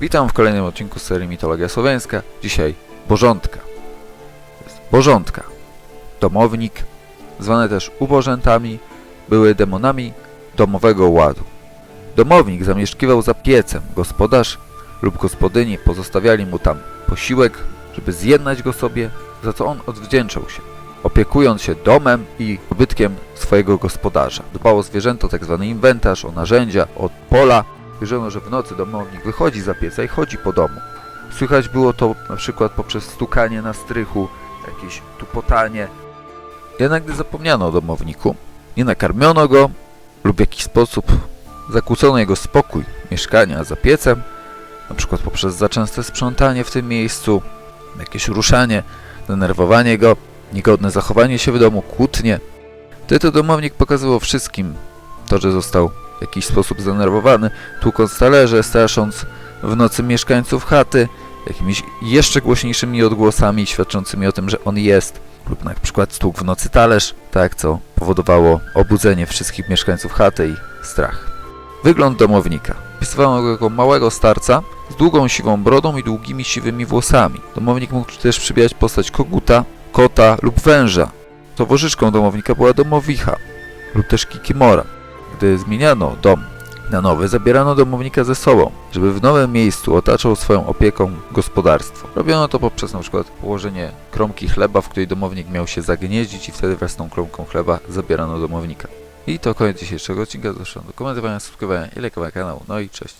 Witam w kolejnym odcinku serii Mitologia Słowiańska. Dzisiaj Bożątka. Bożątka. Domownik, zwane też ubożętami, były demonami domowego ładu. Domownik zamieszkiwał za piecem. Gospodarz lub gospodyni pozostawiali mu tam posiłek, żeby zjednać go sobie, za co on odwdzięczał się. Opiekując się domem i dobytkiem swojego gospodarza. Dbał o zwierzęta, tzw. inwentarz, o narzędzia, o pola. Wierzono, że w nocy domownik wychodzi za pieca i chodzi po domu. Słychać było to na przykład poprzez stukanie na strychu, jakieś tupotanie. Jednak gdy zapomniano o domowniku, nie nakarmiono go lub w jakiś sposób zakłócono jego spokój mieszkania za piecem, na przykład poprzez za częste sprzątanie w tym miejscu, jakieś ruszanie, denerwowanie go, niegodne zachowanie się w domu, kłótnie. Wtedy to domownik pokazywał wszystkim to, że został w jakiś sposób zdenerwowany, tłukąc talerze, strasząc w nocy mieszkańców chaty, jakimiś jeszcze głośniejszymi odgłosami świadczącymi o tym, że on jest, lub na przykład stłuk w nocy talerz, tak co powodowało obudzenie wszystkich mieszkańców chaty i strach. Wygląd domownika. Opisywano go jako małego starca z długą siwą brodą i długimi siwymi włosami. Domownik mógł też przybijać postać koguta, kota lub węża. Towarzyszką domownika była domowicha lub też kikimora. Gdy zmieniano dom na nowy, zabierano domownika ze sobą, żeby w nowym miejscu otaczał swoją opieką gospodarstwo. Robiono to poprzez na przykład położenie kromki chleba, w której domownik miał się zagnieździć i wtedy wraz z tą kromką chleba zabierano domownika. I to koniec dzisiejszego odcinka. Zapraszam do komentowania, subskrybowania i lajkowania kanału. No i cześć.